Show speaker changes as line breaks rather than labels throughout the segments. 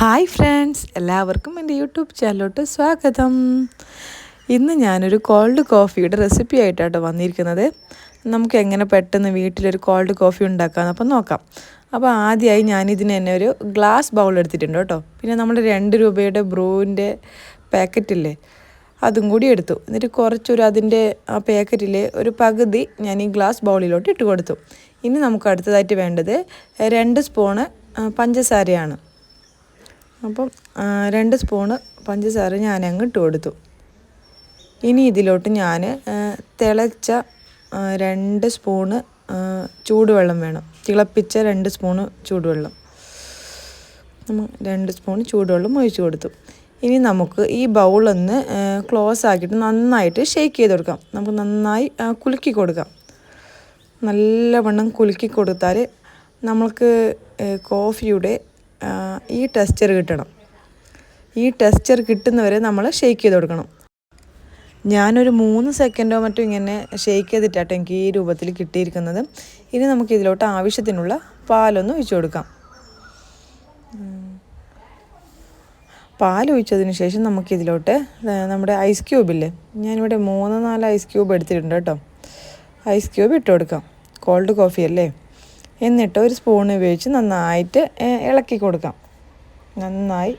Hi friends എല്ലാവർക്കും എന്റെ YouTube ചാനലിലോട്ട് സ്വാഗതം. ഇന്ന് ഞാനൊരു കോൾഡ് കോഫിയുടെ റെസിപ്പി ആയിട്ടാണ് വന്നിരിക്കുന്നത്. നമുക്ക് എങ്ങനെ പെട്ടെന്ന് വീട്ടിലൊരു കോൾഡ് കോഫി ഉണ്ടാക്കാമെന്ന് അപ്പം നോക്കാം. അപ്പോൾ ആദ്യമായി ഞാനിതിന് തന്നെ ഒരു ഗ്ലാസ് ബൗൾ എടുത്തിട്ടുണ്ട് കേട്ടോ. പിന്നെ നമ്മുടെ രണ്ട് രൂപയുടെ ബ്രൂവിന്റെ പാക്കറ്റില്ലേ അതും കൂടി എടുത്തു. എന്നിട്ട് കുറച്ചൊരു അതിന്റെ ആ പാക്കറ്റിലെ ഒരു പകുതി ഞാൻ ഈ ഗ്ലാസ് ബൗളിലോട്ട് ഇട്ട് കൊടുത്തു. ഇനി നമുക്ക് അടുത്തതായിട്ട് വേണ്ടത് രണ്ട് സ്പൂണ് പഞ്ചസാരയാണ്. അപ്പം രണ്ട് സ്പൂണ് പഞ്ചസാര ഞാൻ അങ്ങ് ഇട്ട് കൊടുത്തു. ഇനി ഇതിലോട്ട് ഞാൻ തിളച്ച രണ്ട് സ്പൂണ് ചൂടുവെള്ളം വേണം. തിളപ്പിച്ച രണ്ട് സ്പൂണ് ചൂടുവെള്ളം. രണ്ട് സ്പൂൺ ചൂടുവെള്ളം ഒഴിച്ചു കൊടുത്തു. ഇനി നമുക്ക് ഈ ബൗളൊന്ന് ക്ലോസ് ആക്കിയിട്ട് നന്നായിട്ട് ഷേക്ക് ചെയ്ത് കൊടുക്കാം. നമുക്ക് നന്നായി കുലുക്കി കൊടുക്കാം. നല്ലവണ്ണം കുലുക്കി കൊടുത്താൽ നമ്മൾക്ക് കോഫിയുടെ ഈ ടെക്സ്ചർ കിട്ടണം. ഈ ടെക്സ്ചർ കിട്ടുന്നവരെ നമ്മൾ ഷെയ്ക്ക് ചെയ്ത് കൊടുക്കണം. ഞാനൊരു മൂന്ന് സെക്കൻഡോ മറ്റോ ഇങ്ങനെ ഷെയ്ക്ക് ചെയ്തിട്ടാട്ടോ എനിക്ക് ഈ രൂപത്തിൽ കിട്ടിയിരിക്കുന്നത്. ഇനി നമുക്ക് ഇതിലോട്ട് ആവശ്യത്തിനുള്ള പാലൊന്ന് ഒഴിച്ചു കൊടുക്കാം. പാൽ ഒഴിച്ചതിന് ശേഷം നമുക്കിതിലോട്ട് നമ്മുടെ ഐസ് ക്യൂബില്ലേ ഞാനിവിടെ മൂന്ന് നാല് ഐസ് ക്യൂബ് എടുത്തിട്ടുണ്ട് കേട്ടോ. ഐസ് ക്യൂബ് ഇട്ട് കൊടുക്കാം. കോൾഡ് കോഫി അല്ലേ? എന്നിട്ട് ഒരു സ്പൂൺ ഉപയോഗിച്ച് നന്നായിട്ട് ഇളക്കി കൊടുക്കാം. നന്നായി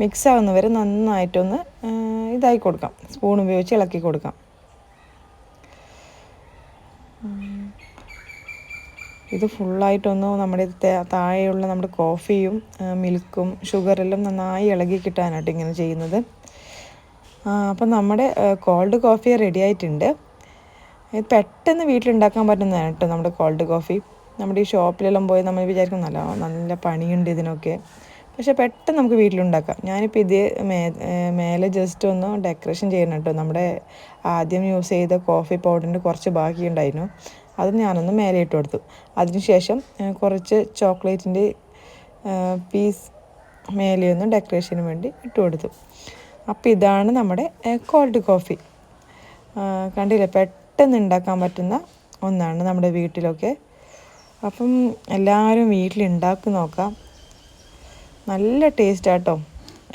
മിക്സ് ആവുന്നവരെ നന്നായിട്ടൊന്ന് ഇതായി കൊടുക്കാം. സ്പൂൺ ഉപയോഗിച്ച് ഇളക്കി കൊടുക്കാം. ഇത് ഫുള്ളായിട്ടൊന്ന് നമ്മുടെ താഴെയുള്ള നമ്മുടെ കോഫിയും മിൽക്കും ഷുഗറെല്ലാം നന്നായി ഇളകി കിട്ടാനായിട്ട് ഇങ്ങനെ ചെയ്യുന്നത്. അപ്പം നമ്മുടെ കോൾഡ് കോഫി റെഡി ആയിട്ടുണ്ട്. ഇത് പെട്ടെന്ന് വീട്ടിലുണ്ടാക്കാൻ പറ്റുന്നതാണ് കേട്ടോ നമ്മുടെ കോൾഡ് കോഫി നമ്മുടെ ഈ ഷോപ്പിലെല്ലാം പോയി നമ്മൾ വിചാരിക്കും നല്ല നല്ല പണിയുണ്ട് ഇതിനൊക്കെ. പക്ഷേ പെട്ടെന്ന് നമുക്ക് വീട്ടിലുണ്ടാക്കാം. ഞാനിപ്പോൾ ഇത് മേ മേലെ ജസ്റ്റ് ഒന്ന് ഡെക്കറേഷൻ ചെയ്യണം കേട്ടോ. നമ്മുടെ ആദ്യം യൂസ് ചെയ്ത കോഫി പൗഡറിന്റെ കുറച്ച് ബാക്കിയുണ്ടായിരുന്നു അത് ഞാനൊന്ന് മേലെ ഇട്ട് കൊടുത്തു. അതിനുശേഷം കുറച്ച് ചോക്ലേറ്റിന്റെ പീസ് മേലെ ഒന്ന് ഡെക്കറേഷന് വേണ്ടി ഇട്ട് കൊടുത്തു. അപ്പോൾ ഇതാണ് നമ്മുടെ കോൾഡ് കോഫി കണ്ടില്ലേ? പെട്ടെന്ന് ഉണ്ടാക്കാൻ പറ്റുന്ന ഒന്നാണ് നമ്മുടെ വീട്ടിലൊക്കെ. അപ്പം എല്ലാവരും വീട്ടിലുണ്ടാക്കി നോക്കാം. നല്ല ടേസ്റ്റാട്ടോ.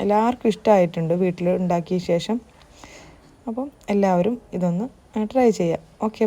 എല്ലാവർക്കും ഇഷ്ടമായിട്ടുണ്ട് വീട്ടിൽ ഉണ്ടാക്കിയ ശേഷം. അപ്പം എല്ലാവരും ഇതൊന്ന് ട്രൈ ചെയ്യാം. ഓക്കെ